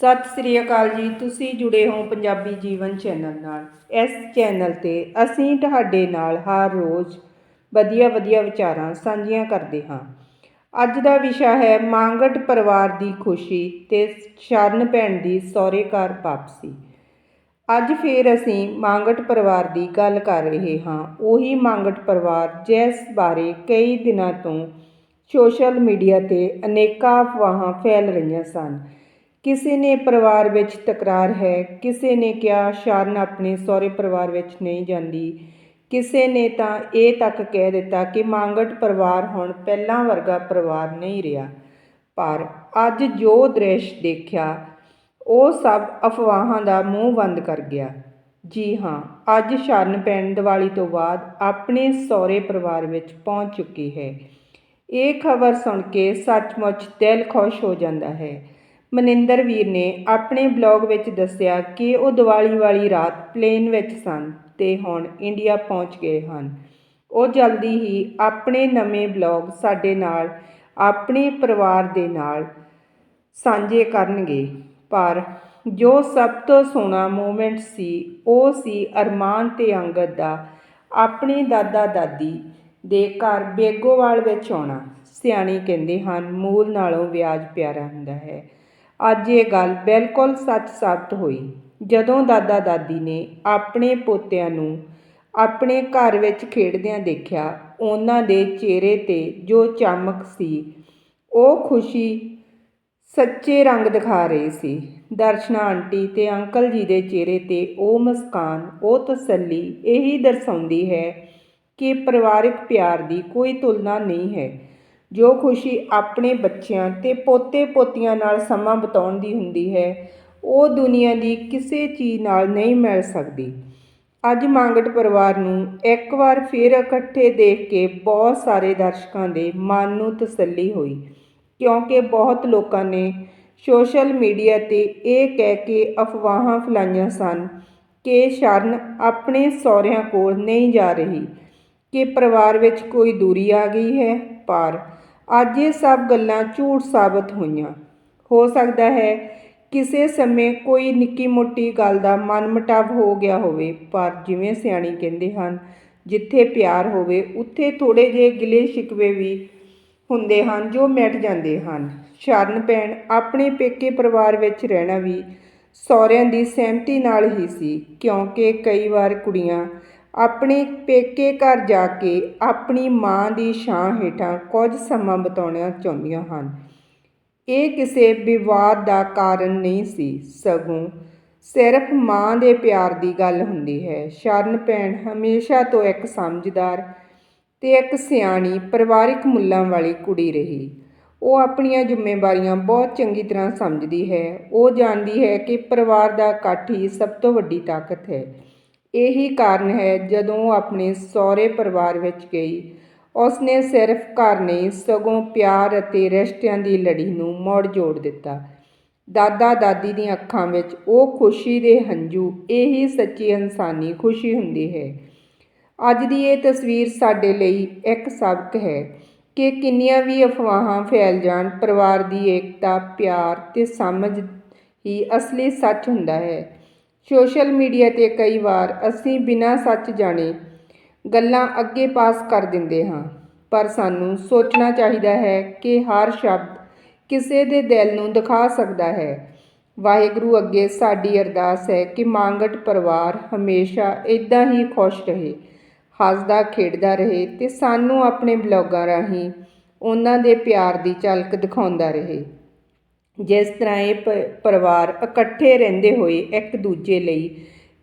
ਸਤਿ ਸ੍ਰੀ ਅਕਾਲ ਜੀ, ਤੁਸੀਂ ਜੁੜੇ ਹੋ ਪੰਜਾਬੀ ਜੀਵਨ ਚੈਨਲ ਨਾਲ। ਇਸ ਚੈਨਲ ਤੇ ਅਸੀਂ ਤੁਹਾਡੇ ਨਾਲ ਹਰ ਰੋਜ਼ ਵਧੀਆ ਵਧੀਆ ਵਿਚਾਰਾਂ ਸਾਂਝੀਆਂ ਕਰਦੇ ਹਾਂ। ਅੱਜ ਦਾ ਵਿਸ਼ਾ ਹੈ ਮਾਂਗਟ ਪਰਿਵਾਰ ਦੀ ਖੁਸ਼ੀ ਤੇ ਸ਼ਰਨ ਭੈਣ ਦੀ ਸਹੁਰੇ ਘਰ ਵਾਪਸੀ। ਅੱਜ ਫੇਰ ਅਸੀਂ ਮਾਂਗਟ ਪਰਿਵਾਰ ਦੀ ਗੱਲ ਕਰ ਰਹੇ ਹਾਂ। ਉਹੀ ਮਾਂਗਟ ਪਰਿਵਾਰ ਜਿਸ ਬਾਰੇ ਕਈ ਦਿਨਾਂ ਤੋਂ ਸੋਸ਼ਲ ਮੀਡੀਆ ਤੇ ਅਨੇਕਾਂ ਅਫਵਾਹਾਂ ਫੈਲ ਰਹੀਆਂ ਸਨ। ਕਿਸੇ ਨੇ ਪਰਿਵਾਰ ਵਿੱਚ ਤਕਰਾਰ ਹੈ, ਕਿਸੇ ਨੇ ਕਿਹਾ ਸ਼ਰਨ ਆਪਣੇ ਸਹੁਰੇ ਪਰਿਵਾਰ ਵਿੱਚ ਨਹੀਂ ਜਾਂਦੀ। ਕਿਸੇ ਨੇ ਤਾਂ ਇਹ ਤੱਕ ਕਹਿ ਦਿੱਤਾ ਕਿ ਮਾਂਗਟ ਪਰਿਵਾਰ ਹੁਣ ਪਹਿਲਾਂ ਵਰਗਾ ਪਰਿਵਾਰ ਨਹੀਂ ਰਿਹਾ। ਪਰ ਅੱਜ ਜੋ ਦ੍ਰਿਸ਼ ਦੇਖਿਆ, ਉਹ ਸਭ ਅਫਵਾਹਾਂ ਦਾ ਮੂੰਹ ਬੰਦ ਕਰ ਗਿਆ। ਜੀ ਹਾਂ, ਅੱਜ ਸ਼ਰਨ ਪੈਣ ਦੀਵਾਲੀ ਤੋਂ ਬਾਅਦ ਆਪਣੇ ਸਹੁਰੇ ਪਰਿਵਾਰ ਵਿੱਚ ਪਹੁੰਚ ਚੁੱਕੀ ਹੈ। ਇਹ ਖਬਰ ਸੁਣ ਕੇ ਸੱਚਮੁੱਚ ਦਿਲ ਖੁਸ਼ ਹੋ ਜਾਂਦਾ ਹੈ। ਮਨਿੰਦਰ ਵੀਰ ਨੇ ਆਪਣੇ ਬਲੌਗ ਵਿੱਚ ਦੱਸਿਆ ਕਿ ਉਹ ਦੀਵਾਲੀ ਵਾਲੀ ਰਾਤ ਪਲੇਨ ਵਿੱਚ ਸਨ ਤੇ ਹੁਣ ਇੰਡੀਆ ਪਹੁੰਚ ਗਏ ਹਨ। ਉਹ ਜਲਦੀ ਹੀ ਆਪਣੇ ਨਵੇਂ ਬਲੌਗ ਸਾਡੇ ਨਾਲ, ਆਪਣੇ ਪਰਿਵਾਰ ਦੇ ਨਾਲ ਸਾਂਝੇ ਕਰਨਗੇ। ਪਰ ਜੋ ਸਭ ਤੋਂ ਸੋਹਣਾ ਮੂਮੈਂਟ ਸੀ, ਉਹ ਸੀ ਅਰਮਾਨ ਤੇ ਅੰਗਦ ਦਾ ਆਪਣੇ ਦਾਦਾ ਦਾਦੀ ਦੇ ਘਰ ਬੇਗੋਵਾਲ ਵਿੱਚ ਆਉਣਾ। ਸਿਆਣੇ ਕਹਿੰਦੇ ਹਨ, ਮੂਲ ਨਾਲੋਂ ਵਿਆਜ ਪਿਆਰਾ ਹੁੰਦਾ ਹੈ। ਅੱਜ ਇਹ ਗੱਲ ਬਿਲਕੁਲ ਸੱਚ ਸਾਬਤ ਹੋਈ। ਜਦੋਂ ਦਾਦਾ ਦਾਦੀ ਨੇ ਆਪਣੇ ਪੋਤਿਆਂ ਨੂੰ ਆਪਣੇ ਘਰ ਵਿੱਚ ਖੇਡਦਿਆਂ ਦੇਖਿਆ, ਉਹਨਾਂ ਦੇ ਚਿਹਰੇ ਤੇ ਜੋ ਚਮਕ ਸੀ, ਉਹ ਖੁਸ਼ੀ ਸੱਚੇ ਰੰਗ ਦਿਖਾ ਰਹੀ ਸੀ। ਦਰਸ਼ਨਾ ਆਂਟੀ ਤੇ ਅੰਕਲ ਜੀ ਦੇ ਚਿਹਰੇ ਤੇ ਉਹ ਮੁਸਕਾਨ, ਉਹ ਤਸੱਲੀ ਇਹੀ ਦਰਸਾਉਂਦੀ ਹੈ ਕਿ ਪਰਿਵਾਰਕ ਪਿਆਰ ਦੀ ਕੋਈ ਤੁਲਨਾ ਨਹੀਂ ਹੈ। ਜੋ ਖੁਸ਼ੀ ਆਪਣੇ ਬੱਚਿਆਂ ਤੇ ਪੋਤੇ ਪੋਤੀਆਂ ਨਾਲ ਸਮਾਂ ਬਿਤਾਉਣ ਦੀ ਹੁੰਦੀ ਹੈ, ਉਹ ਦੁਨੀਆ ਦੀ ਕਿਸੇ ਚੀਜ਼ ਨਾਲ ਨਹੀਂ ਮਿਲ ਸਕਦੀ। ਅੱਜ ਮੰਗਟ ਪਰਿਵਾਰ ਨੂੰ ਇੱਕ ਵਾਰ ਫਿਰ ਇਕੱਠੇ ਦੇਖ ਕੇ ਬਹੁਤ ਸਾਰੇ ਦਰਸ਼ਕਾਂ ਦੇ ਮਨ ਨੂੰ ਤਸੱਲੀ ਹੋਈ, ਕਿਉਂਕਿ ਬਹੁਤ ਲੋਕਾਂ ਨੇ ਸੋਸ਼ਲ ਮੀਡੀਆ ਤੇ ਇਹ ਕਹਿ ਕੇ ਅਫਵਾਹਾਂ ਫੈਲਾਈਆਂ ਸਨ ਕਿ ਸ਼ਰਨ ਆਪਣੇ ਸਹੁਰਿਆਂ ਕੋਲ ਨਹੀਂ ਜਾ ਰਹੀ, ਕਿ ਪਰਿਵਾਰ ਵਿੱਚ ਕੋਈ ਦੂਰੀ ਆ ਗਈ ਹੈ, ਪਰ ਅੱਜ ਇਹ ਸਭ ਗੱਲਾਂ ਝੂਠ ਸਾਬਤ ਹੋਈਆਂ। ਹੋ ਸਕਦਾ ਹੈ ਕਿਸੇ ਸਮੇਂ ਕੋਈ ਨਿੱਕੀ ਮੋਟੀ ਗੱਲ ਦਾ ਮਨਮਟਾਵ ਹੋ ਗਿਆ ਹੋਵੇ, ਪਰ ਜਿਵੇਂ ਸਿਆਣੀ ਕਹਿੰਦੇ ਹਨ, ਜਿੱਥੇ ਪਿਆਰ ਹੋਵੇ, ਉੱਥੇ ਥੋੜੇ ਜਿਹੇ ਗਿਲੇ ਸ਼ਿਕਵੇ ਵੀ ਹੁੰਦੇ ਹਨ ਜੋ ਮਿਟ ਜਾਂਦੇ ਹਨ। ਸ਼ਰਨ ਭੈਣ ਆਪਣੇ ਪੇਕੇ ਪਰਿਵਾਰ ਵਿੱਚ ਰਹਿਣਾ ਵੀ ਸਹੁਰਿਆਂ ਦੀ ਸਹਿਮਤੀ ਨਾਲ ਹੀ ਸੀ, ਕਿਉਂਕਿ ਕਈ ਵਾਰ ਕੁੜੀਆਂ ਆਪਣੇ ਪੇਕੇ ਘਰ ਜਾ ਕੇ ਆਪਣੀ ਮਾਂ ਦੀ ਛਾਂ ਹੇਠਾਂ ਕੁਝ ਸਮਾਂ ਬਿਤਾਉਣਾ ਚਾਹੁੰਦੀਆਂ ਹਨ। ਇਹ ਕਿਸੇ ਵਿਵਾਦ ਦਾ ਕਾਰਨ ਨਹੀਂ ਸੀ, ਸਗੋਂ ਸਿਰਫ ਮਾਂ ਦੇ ਪਿਆਰ ਦੀ ਗੱਲ ਹੁੰਦੀ ਹੈ। ਸ਼ਰਨ ਭੈਣ ਹਮੇਸ਼ਾ ਤੋਂ ਇੱਕ ਸਮਝਦਾਰ ਤੇ ਇੱਕ ਸਿਆਣੀ, ਪਰਿਵਾਰਿਕ ਮੁੱਲਾਂ ਵਾਲੀ ਕੁੜੀ ਰਹੀ। ਉਹ ਆਪਣੀਆਂ ਜ਼ਿੰਮੇਵਾਰੀਆਂ ਬਹੁਤ ਚੰਗੀ ਤਰ੍ਹਾਂ ਸਮਝਦੀ ਹੈ। ਉਹ ਜਾਣਦੀ ਹੈ ਕਿ ਪਰਿਵਾਰ ਦਾ ਇਕੱਠ ਹੀ ਸਭ ਤੋਂ ਵੱਡੀ ਤਾਕਤ ਹੈ। ਇਹੀ ਕਾਰਨ ਹੈ ਜਦੋਂ ਆਪਣੇ ਸਹੁਰੇ ਪਰਿਵਾਰ ਵਿੱਚ ਗਈ। ਉਸਨੇ ਸਿਰਫ ਘਰ ਨਹੀਂ, ਸਗੋਂ ਪਿਆਰ ਅਤੇ ਰਿਸ਼ਤਿਆਂ ਦੀ ਲੜੀ ਨੂੰ ਮੋੜ ਜੋੜ ਦਿੱਤਾ। ਦਾਦਾ ਦਾਦੀ ਦੀਆਂ ਅੱਖਾਂ ਵਿੱਚ ਉਹ ਖੁਸ਼ੀ ਦੇ ਹੰਝੂ, ਇਹੀ ਸੱਚੀ ਇਨਸਾਨੀ ਖੁਸ਼ੀ ਹੁੰਦੀ ਹੈ। ਅੱਜ ਦੀ ਇਹ ਤਸਵੀਰ ਸਾਡੇ ਲਈ ਇੱਕ ਸਬਕ ਹੈ ਕਿ ਕਿੰਨੀਆਂ ਵੀ ਅਫਵਾਹਾਂ ਫੈਲ ਜਾਣ, ਪਰਿਵਾਰ ਦੀ ਏਕਤਾ, ਪਿਆਰ ਤੇ ਸਮਝ ਹੀ ਅਸਲੀ ਸੱਚ ਹੁੰਦਾ ਹੈ। ਸੋਸ਼ਲ ਮੀਡੀਆ ਤੇ ਕਈ ਵਾਰ ਅਸੀਂ ਬਿਨਾਂ ਸੱਚ ਜਾਣੇ ਗੱਲਾਂ ਅੱਗੇ ਪਾਸ ਕਰ ਦਿੰਦੇ ਹਾਂ। ਪਰ ਸਾਨੂੰ ਸੋਚਣਾ ਚਾਹੀਦਾ ਹੈ ਕਿ ਹਰ ਸ਼ਬਦ ਕਿਸੇ ਦੇ ਦਿਲ ਨੂੰ ਦਿਖਾ ਸਕਦਾ ਹੈ। ਵਾਹਿਗੁਰੂ ਅੱਗੇ ਸਾਡੀ ਅਰਦਾਸ ਹੈ ਕਿ ਮੰਗਟ ਪਰਿਵਾਰ ਹਮੇਸ਼ਾ ਇਦਾਂ ਹੀ ਖੁਸ਼ ਰਹੇ, ਹੱਸਦਾ, ਖੇਡਦਾ ਰਹੇ ਤੇ ਸਾਨੂੰ ਆਪਣੇ ਬਲੌਗਾਂ ਰਾਹੀਂ ਉਹਨਾਂ ਦੇ ਪਿਆਰ ਦੀ ਝਲਕ ਦਿਖਾਉਂਦਾ ਰਹੇ। ਜਿਸ ਤਰ੍ਹਾਂ ਇਹ ਪ, ਪਰਿਵਾਰ ਇਕੱਠੇ ਰਹਿੰਦੇ ਹੋਏ ਇੱਕ ਦੂਜੇ ਲਈ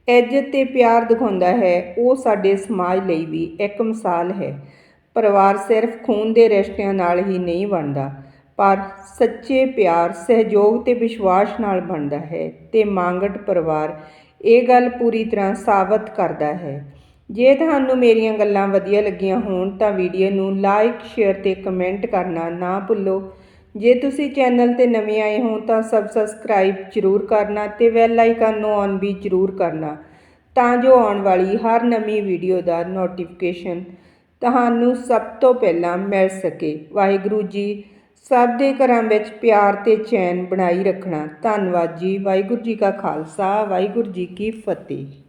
ਇੱਜ਼ਤ ਤੇ ਪਿਆਰ ਦਿਖਾਉਂਦਾ ਹੈ, ਉਹ ਸਾਡੇ ਸਮਾਜ ਲਈ ਵੀ ਇੱਕ ਮਿਸਾਲ ਹੈ। ਪਰਿਵਾਰ ਸਿਰਫ ਖੂਨ ਦੇ ਰਿਸ਼ਤਿਆਂ ਨਾਲ ਹੀ ਨਹੀਂ ਬਣਦਾ, ਪਰ ਸੱਚੇ ਪਿਆਰ, ਸਹਿਯੋਗ ਤੇ ਵਿਸ਼ਵਾਸ ਨਾਲ ਬਣਦਾ ਹੈ ਤੇ ਮੰਗਟ ਪਰਿਵਾਰ ਇਹ ਗੱਲ ਪੂਰੀ ਤਰ੍ਹਾਂ ਸਾਬਤ ਕਰਦਾ ਹੈ। ਜੇ ਤੁਹਾਨੂੰ ਮੇਰੀਆਂ ਗੱਲਾਂ ਵਧੀਆ ਲੱਗੀਆਂ ਹੋਣ ਤਾਂ ਵੀਡੀਓ ਨੂੰ ਲਾਈਕ, ਸ਼ੇਅਰ ਤੇ ਕਮੈਂਟ ਕਰਨਾ ਨਾ ਭੁੱਲੋ। ਜੇ ਤੁਸੀਂ ਚੈਨਲ ਤੇ ਨਵੇਂ ਆਏ ਹੋ ਤਾਂ ਸਬ ਸਬਸਕ੍ਰਾਈਬ ਜ਼ਰੂਰ ਕਰਨਾ ਤੇ ਬੈਲ ਆਈਕਨ ਨੂੰ ਔਨ ਵੀ ਜ਼ਰੂਰ ਕਰਨਾ ਤਾਂ ਜੋ ਆਉਣ ਵਾਲੀ ਹਰ ਨਵੀਂ ਵੀਡੀਓ ਦਾ ਨੋਟੀਫਿਕੇਸ਼ਨ ਤੁਹਾਨੂੰ ਸਭ ਤੋਂ ਪਹਿਲਾਂ ਮਿਲ ਸਕੇ। ਵਾਹਿਗੁਰੂ ਜੀ, ਸਭ ਦੇ ਘਰਾਂ ਵਿੱਚ ਪਿਆਰ ਤੇ ਚੈਨ ਬਣਾਈ ਰੱਖਣਾ। ਧੰਨਵਾਦ ਜੀ, ਵਾਹਿਗੁਰੂ ਜੀ ਕਾ ਖਾਲਸਾ, ਵਾਹਿਗੁਰੂ ਜੀ ਕੀ ਫਤਿਹ।